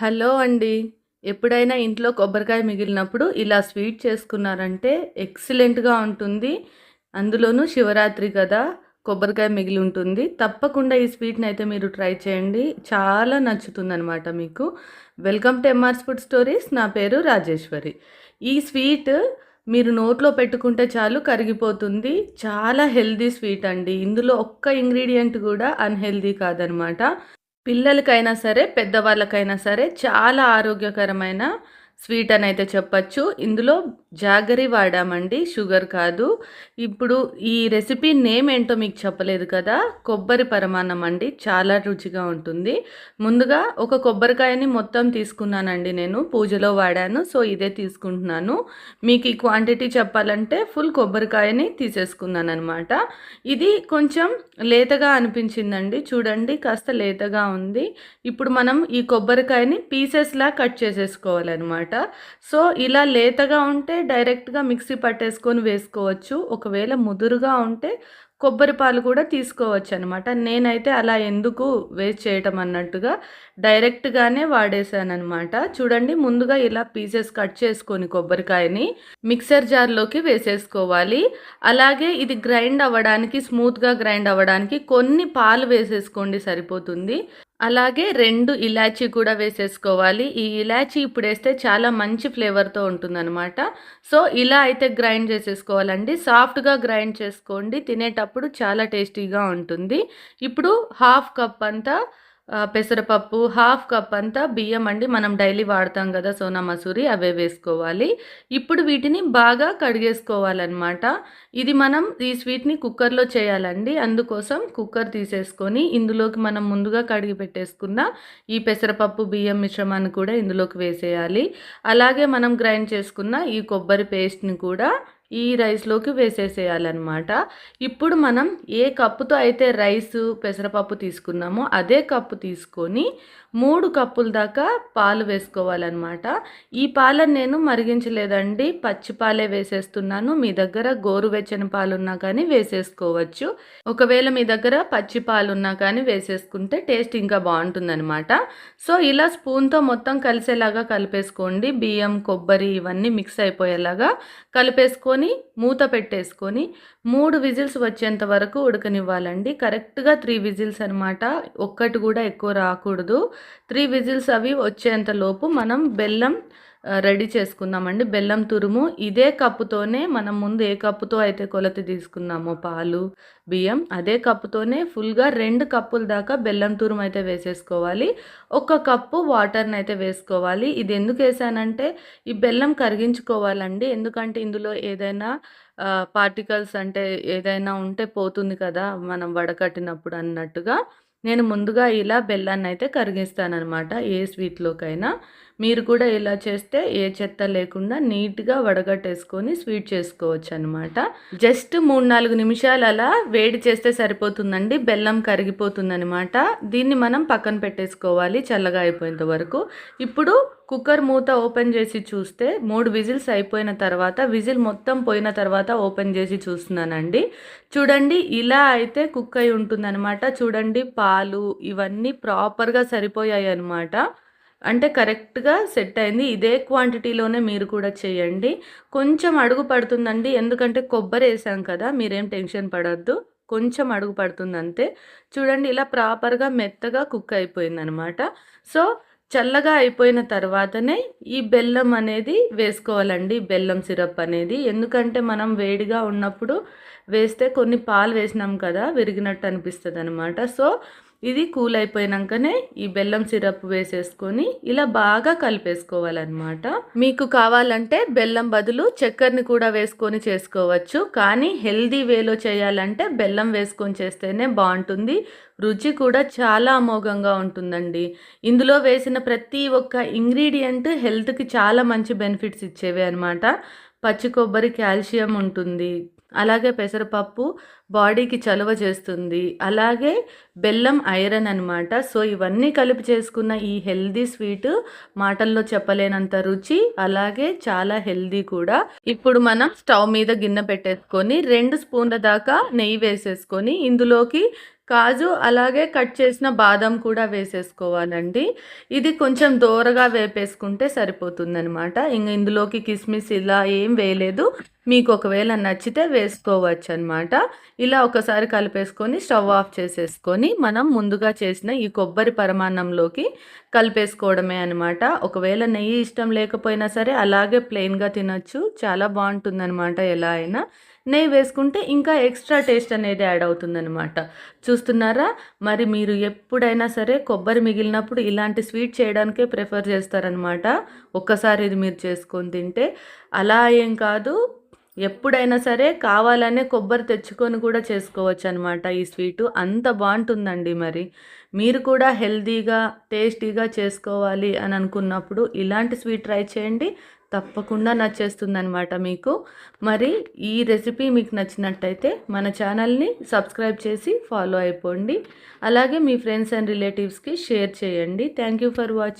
Hello అండి. ఎప్పుడైనా ఇంట్లో కొబ్బరికాయ మిగిలినప్పుడు ఇలా స్వీట్ చేసుకున్నారంటే ఎక్సలెంట్‌గా ఉంటుంది. అందులోనూ శివరాత్రి కదా! కొబ్బరికాయ మిగిలి ఉంటుంది. తప్పకుండా ఈ స్వీట్ని అయితే మీరు ట్రై చేయండి. చాలా నచ్చుతుందనమాట మీకు. Welcome to MR's food stories. నా పేరు రాజేశ్వరి. ఈ స్వీట్ మీరు నోట్లో పెట్టుకుంటే చాలు కరిగిపోతుంది. చాలా హెల్దీ స్వీట్ అండి. ఇందులో ఒక్క ఇంగ్రీడియంట్ కూడా అన్హెల్దీ కాదనమాట. పిల్లలకైనా సరే, పెద్దవాళ్ళకైనా సరే చాలా ఆరోగ్యకరమైన స్వీట్ అని అయితే చెప్పచ్చు. ఇందులో జాగరి వాడామండి. షుగర్ కాదు. ఇప్పుడు ఈ రెసిపీ నేమ్ ఏంటో మీకు చెప్పలేదు కదా! కొబ్బరి పరమాన్నం అండి. చాలా రుచిగా ఉంటుంది. ముందుగా ఒక కొబ్బరికాయని మొత్తం తీసుకున్నానండి నేను. పూజలో వాడాను. సో, ఇదే తీసుకుంటున్నాను. మీకు ఈ క్వాంటిటీ చెప్పాలంటే ఫుల్ కొబ్బరికాయని తీసేసుకున్నాను అనమాట ఇది కొంచెం లేతగా అనిపించిందండి. చూడండి కాస్త లేతగా ఉంది. ఇప్పుడు మనం ఈ కొబ్బరికాయని పీసెస్‌లా కట్ చేసేసుకోవాలనమాట. సో, ఇలా లేతగా ఉంటే డైరెక్ట్‌గా మిక్సీ పట్టేసుకొని వేసుకోవచ్చు. ఒకవేళ ముదురుగా ఉంటే కొబ్బరి పాలు కూడా తీసుకోవచ్చు అనమాట నేనైతే అలా ఎందుకు వేస్ట్ చేయటం అన్నట్టుగా డైరెక్ట్‌గానే వాడేసాననమాట. చూడండి ముందుగా ఇలా పీసెస్ కట్ చేసుకొని కొబ్బరికాయని మిక్సర్ జార్‌లోకి వేసేసుకోవాలి. అలాగే ఇది గ్రైండ్ అవ్వడానికి స్మూత్‌గా గ్రైండ్ అవ్వడానికి కొన్ని పాలు వేసేసుకోండి సరిపోతుంది. అలాగే రెండు ఇలాచీ కూడా వేసేసుకోవాలి. ఈ ఇలాచీ ఇప్పుడేస్తే చాలా మంచి ఫ్లేవర్‌తో ఉంటుందనమాట. సో, ఇలా అయితే గ్రైండ్ చేసేసుకోవాలండి. సాఫ్ట్‌గా గ్రైండ్ చేసుకోండి. తినేటప్పుడు చాలా టేస్టీగా ఉంటుంది. ఇప్పుడు హాఫ్ కప్ అంతా పెసరపప్పు, హాఫ్ కప్ అంతా బియ్యం అండి. మనం డైలీ వాడతాం కదా! సోనా మసూరి అవే వేసుకోవాలి. ఇప్పుడు వీటిని బాగా కడిగేసుకోవాలనమాట. ఇది మనం ఈ స్వీట్‌ని కుక్కర్‌లో చేయాలండి. అందుకోసం కుక్కర్ తీసేసుకొని ఇందులోకి మనం ముందుగా కడిగి పెట్టేసుకున్న ఈ పెసరపప్పు, బియ్యం మిశ్రమాన్ని కూడా ఇందులోకి వేసేయాలి. అలాగే మనం గ్రైండ్ చేసుకున్న ఈ కొబ్బరి పేస్ట్‌ని కూడా ఈ రైస్‌లోకి వేసేసేయాలన్నమాట ఇప్పుడు మనం ఏ కప్పుతో అయితే రైసు, పెసరపప్పు తీసుకున్నామో అదే కప్పు తీసుకొని మూడు కప్పుల దాకా పాలు వేసుకోవాలన్నమాట ఈ పాలను నేను మరిగించలేదండి. పచ్చి పాలే వేసేస్తున్నాను. మీ దగ్గర గోరువెచ్చని పాలున్నా కానీ వేసేసుకోవచ్చు. ఒకవేళ మీ దగ్గర పచ్చిపాలున్నా కానీ వేసేసుకుంటే టేస్ట్ ఇంకా బాగుంటుందన్నమాట సో, ఇలా స్పూన్‌తో మొత్తం కలిసేలాగా కలిపేసుకోండి. బియ్యం, కొబ్బరి ఇవన్నీ మిక్స్ అయిపోయేలాగా కలిపేసుకొని మూత పెట్టేసుకొని మూడు విజిల్స్ వచ్చేంత వరకు ఉడకనివ్వాలండి. కరెక్ట్‌గా త్రీ విజిల్స్ అనమాట. ఒక్కటి కూడా ఎక్కువ రాకూడదు. త్రీ విజిల్స్ అవి వచ్చేంతలోపు మనం బెల్లం రెడీ చేసుకుందామండి. బెల్లం తురుము ఇదే కప్పుతోనే మనం ముందు ఏ కప్పుతో అయితే కొలత తీసుకున్నామో పాలు, బియ్యం అదే కప్పుతోనే ఫుల్‌గా రెండు కప్పుల దాకా బెల్లం తురుము అయితే వేసేసుకోవాలి. ఒక కప్పు వాటర్ని అయితే వేసుకోవాలి. ఇది ఎందుకు వేసానంటే ఈ బెల్లం కరిగించుకోవాలండి. ఎందుకంటే ఇందులో ఏదైనా పార్టికల్స్ అంటే ఏదైనా ఉంటే పోతుంది కదా! మనం వడకట్టినప్పుడు అన్నట్టుగా. నేను ముందుగా ఇలా బెల్లాన్ని అయితే కరిగిస్తాననమాట. ఏ స్వీట్‌లోకైనా. మీరు కూడా ఇలా చేస్తే ఏ చెత్త లేకుండా నీట్‌గా వడగట్టేసుకొని స్వీట్ చేసుకోవచ్చు అనమాట జస్ట్ 3, 4 నిమిషాలు అలా వేడి చేస్తే సరిపోతుందండి. బెల్లం కరిగిపోతుందనమాట. దీన్ని మనం పక్కన పెట్టేసుకోవాలి చల్లగా అయిపోయేంత వరకు. ఇప్పుడు కుక్కర్ మూత ఓపెన్ చేసి చూస్తే మూడు విజిల్స్ అయిపోయిన తర్వాత విజిల్ మొత్తం పోయిన తర్వాత ఓపెన్ చేసి చూస్తున్నానండి. చూడండి ఇలా అయితే కుక్ అయి ఉంటుందన్నమాట చూడండి పాలు ఇవన్నీ ప్రాపర్‌గా సరిపోయాయి అనమాట అంటే కరెక్ట్‌గా సెట్ అయింది. ఇదే క్వాంటిటీలోనే మీరు కూడా చేయండి. కొంచెం అడుగు పడుతుందండి. ఎందుకంటే కొబ్బరి వేసాం కదా! మీరేం టెన్షన్ పడద్దు కొంచెం అడుగు పడుతుంది అంతే చూడండి ఇలా ప్రాపర్‌గా మెత్తగా కుక్ అయిపోయిందనమాట. సో, చల్లగా అయిపోయిన తర్వాతనే ఈ బెల్లం అనేది వేసుకోవాలండి. బెల్లం సిరప్ అనేది. ఎందుకంటే మనం వేడిగా ఉన్నప్పుడు వేస్తే కొన్ని పాలు వేసినాం కదా! విరిగినట్టు అనిపిస్తదనమాట. సో, ఇది కూల్ అయిపోయినాకనే ఈ బెల్లం సిరప్ వేసేసుకొని ఇలా బాగా కలిపేసుకోవాలనమాట. మీకు కావాలంటే బెల్లం బదులు చక్కెరని కూడా వేసుకొని చేసుకోవచ్చు. కానీ హెల్తీ వేలో చేయాలంటే బెల్లం వేసుకొని చేస్తేనే బాగుంటుంది రుచి కూడా చాలా అమోఘంగా ఉంటుందండి. ఇందులో వేసిన ప్రతి ఒక్క ఇంగ్రీడియంట్ హెల్త్‌కి చాలా మంచి బెనిఫిట్స్ ఇచ్చేవి అనమాట. పచ్చి కొబ్బరి కాల్షియం ఉంటుంది. అలాగే పెసరపప్పు బాడీకి చలువ చేస్తుంది. అలాగే బెల్లం ఐరన్ అనమాట సో ఇవన్నీ కలిపి చేసుకున్న ఈ హెల్దీ స్వీట్ మాటల్లో చెప్పలేనంత రుచి అలాగే చాలా హెల్దీ కూడా. ఇప్పుడు మనం స్టవ్ మీద గిన్నె పెట్టేసుకొని రెండు స్పూన్ల దాకా నెయ్యి వేసేసుకొని ఇందులోకి కాజు అలాగే కట్ చేసిన బాదం కూడా వేసేసుకోవాలండి. ఇది కొంచెం దోరగా వేపేసుకుంటే సరిపోతుందనమాట ఇంక ఇందులోకి కిస్మిస్ ఇలా ఏం వేయలేదు. మీకు ఒకవేళ నచ్చితే వేసుకోవచ్చు అనమాట ఇలా ఒకసారి కలిపేసుకొని స్టవ్ ఆఫ్ చేసేసుకొని మనం ముందుగా చేసిన ఈ కొబ్బరి పరమాన్నంలోకి కలిపేసుకోవడమే అనమాట ఒకవేళ నెయ్యి ఇష్టం లేకపోయినా సరే అలాగే ప్లెయిన్గా తినచ్చు. చాలా బాగుంటుందన్నమాట. ఎలా అయినా నెయ్యి వేసుకుంటే ఇంకా ఎక్స్ట్రా టేస్ట్ అనేది యాడ్ అవుతుందనమాట చూస్తున్నారా? మరి మీరు ఎప్పుడైనా సరే కొబ్బరి మిగిలినప్పుడు ఇలాంటి స్వీట్ చేయడానికే ప్రిఫర్ చేస్తారనమాట ఒక్కసారి ఇది మీరు చేసుకొని తింటే. అలా ఏం కాదు. ఎప్పుడైనా సరే కావాలనే కొబ్బరి తెచ్చుకొని కూడా చేసుకోవచ్చు అనమాట ఈ స్వీటు. అంత బాగుంటుందండి మరి. మీరు కూడా హెల్తీగా టేస్టీగా చేసుకోవాలి అని అనుకున్నప్పుడు ఇలాంటి స్వీట్ ట్రై చేయండి. తప్పకుండా నచ్చేస్తుందనమాట మీకు. మరి ఈ రెసిపీ మీకు నచ్చినట్టయితే మన ఛానల్ని సబ్స్క్రైబ్ చేసి ఫాలో అయిపోండి. అలాగే మీ ఫ్రెండ్స్ అండ్ రిలేటివ్స్కి షేర్ చేయండి. Thank you for watching